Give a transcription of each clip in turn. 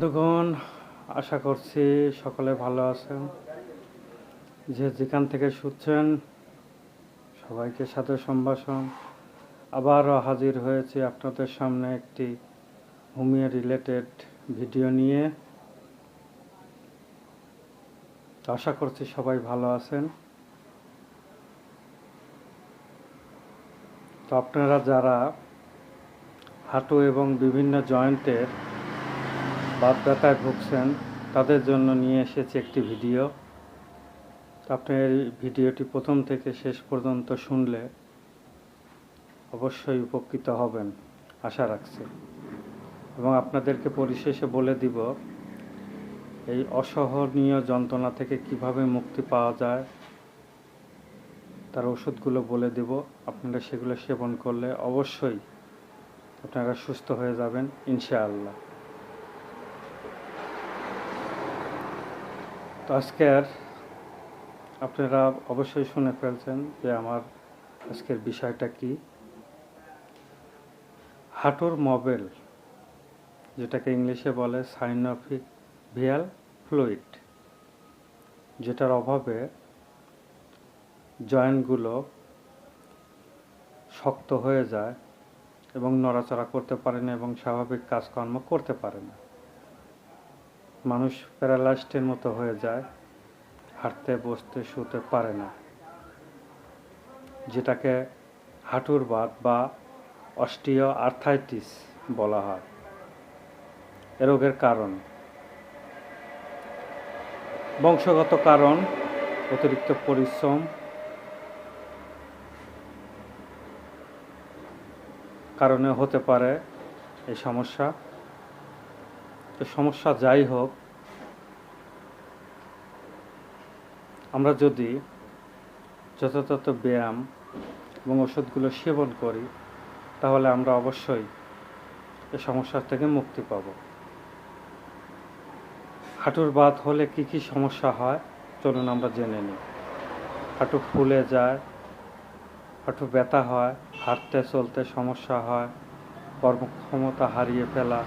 বন্ধুগণ, আশা করছি সকলে ভালো আছেন। যে যেখান থেকে শুনছেন, সবাইকে সাথে সম্ভাষণ। আবারও হাজির হয়েছি আপনাদের সামনে একটি হোমিও রিলেটেড ভিডিও নিয়ে। আশা করছি সবাই ভালো আছেন। তো আপনারা যারা হাঁটু এবং বিভিন্ন জয়েন্টের ব্যথায় ভুগছেন, তাদের জন্য নিয়ে এসেছি একটি ভিডিও। তো আপনি এই ভিডিওটি প্রথম থেকে শেষ পর্যন্ত শুনলে অবশ্যই উপকৃত হবেন, আশা রাখছি। এবং আপনাদেরকে পরিশেষে বলে দিব, এই অসহনীয় যন্ত্রণা থেকে কীভাবে মুক্তি পাওয়া যায়, তার ওষুধগুলো বলে দেব। আপনারা সেগুলো সেবন করলে অবশ্যই আপনারা সুস্থ হয়ে যাবেন, ইনশাআল্লাহ। তো আজকের আপনারা অবশ্যই শুনে ফেলছেন যে আমার আজকের বিষয়টা কি। হাঁটুর মবেল, যেটাকে ইংলিশে বলে সাইনোফিক ভিয়াল ফ্লুইড, যেটার অভাবে জয়েন্টগুলো শক্ত হয়ে যায় এবং নড়াচড়া করতে পারে না এবং স্বাভাবিক কাজকর্ম করতে পারে না। মানুষ প্যারালাইজডের মতো হয়ে যায়, হাঁটতে, বসতে, শুতে পারে না। যেটাকে হাঁটুর বাত বা অস্টিও আর্থাইটিস বলা হয়। এ রোগের কারণ। বংশগত কারণ, অতিরিক্ত পরিশ্রম, কারণে হতে পারে এই সমস্যা। তো সমস্যা যাই হোক, আমরা যদি যথাযথ ব্যায়াম এবং ওষুধগুলো সেবন করি, তাহলে আমরা অবশ্যই এই সমস্যা থেকে মুক্তি পাব। হাঁটুর বাত হলে কি কি সমস্যা হয়, চলুন আমরা জেনে নিই। হাঁটু ফুলে যায়, হাঁটু ব্যথা হয়, হাঁটতে চলতে সমস্যা হয়, কর্মক্ষমতা হারিয়ে ফেলা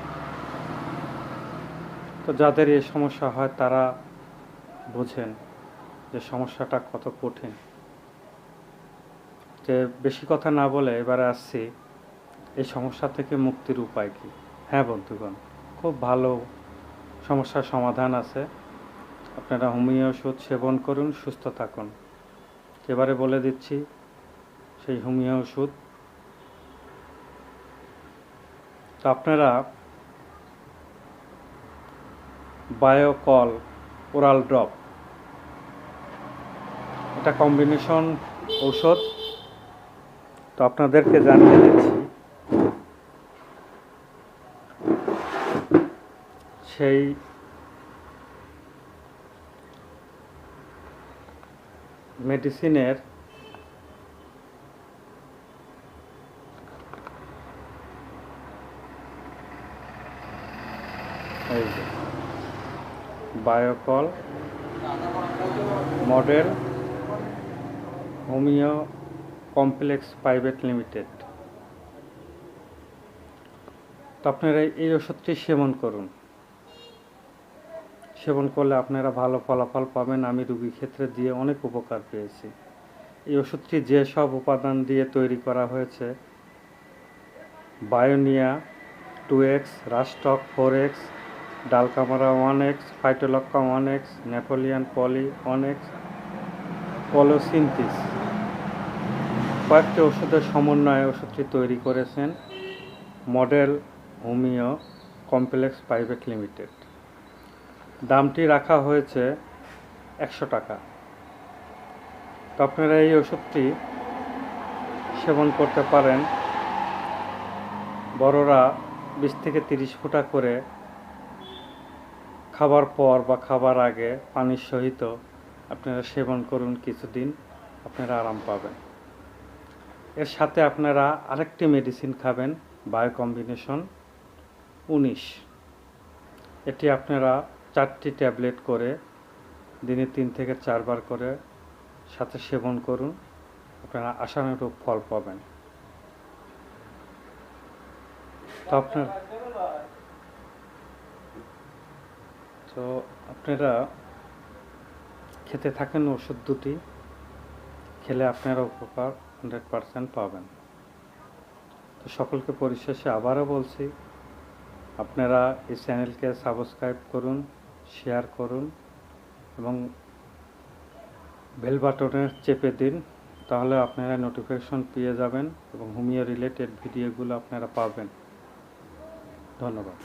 তো যাদের এই সমস্যা হয়, তারা বোঝেন যে সমস্যাটা কত কঠিন। যে বেশি কথা না বলে এবারে আসছি, এই সমস্যা থেকে মুক্তির উপায় কি? হ্যাঁ বন্ধুগণ, খুব ভালো সমস্যার সমাধান আছে। আপনারা হোমিও ওষুধ সেবন করুন, সুস্থ থাকুন। এবারে বলে দিচ্ছি, সেই হোমিও ওষুধ। তো আপনারা বায়োকল ওরাল ড্রপ। এটা কম্বিনেশন ঔষধ। তো আপনাদেরকে জানিয়ে দিচ্ছি সেই মেডিসিনের এই যে। Biokol model homeo complex private limited. তো আপনারা এই ওষুধটি সেবন করুন। সেবন করলে আপনারা ভালো ফলাফল পাবেন। আমি রুগী ক্ষেত্রে দিয়ে অনেক উপকার পেয়েছি। এই ওষুধটি যে সব উপাদান দিয়ে তৈরি করা হয়েছে, Bryonia two X rhus tox four X Dulcamara one X, Phytolacca one X, Napoleon পলি ওয়ান এক্স, পলোসিনথিস। কয়েকটি ওষুধের সমন্বয়ে ওষুধটি তৈরি করেছেন model homeo complex private limited. দামটি রাখা হয়েছে একশো টাকা। তো আপনারা এই ওষুধটি সেবন করতে পারেন। বড়রা বিশ থেকে তিরিশ ফুটা করে খাবার পর বা খাবার আগে পানির সহিত আপনারা সেবন করুন কিছুদিন, আপনারা আরাম পাবেন। এর সাথে আপনারা আরেকটি মেডিসিন খাবেন বায়ো কম্বিনেশন উনিশ। এটি আপনারা চারটি ট্যাবলেট করে দিনে তিন থেকে চারবার করে সাথে সেবন করুন, আপনারা আশানুরূপ ফল পাবেন। তো আপনার তো আপনারা খেতে থাকেন ওষুধ দুটি, খেলে আপনারা উপকার হান্ড্রেড পারসেন্ট পাবেন। তো সকলকে পরিশেষে আবারও বলছি, আপনারা এই চ্যানেলকে সাবস্ক্রাইব করুন শেয়ার করুন এবং বেল বাটনে চেপে দিন, তাহলে আপনারা নোটিফিকেশন পেয়ে যাবেন এবং হোমিও রিলেটেড ভিডিওগুলো আপনারা পাবেন। ধন্যবাদ।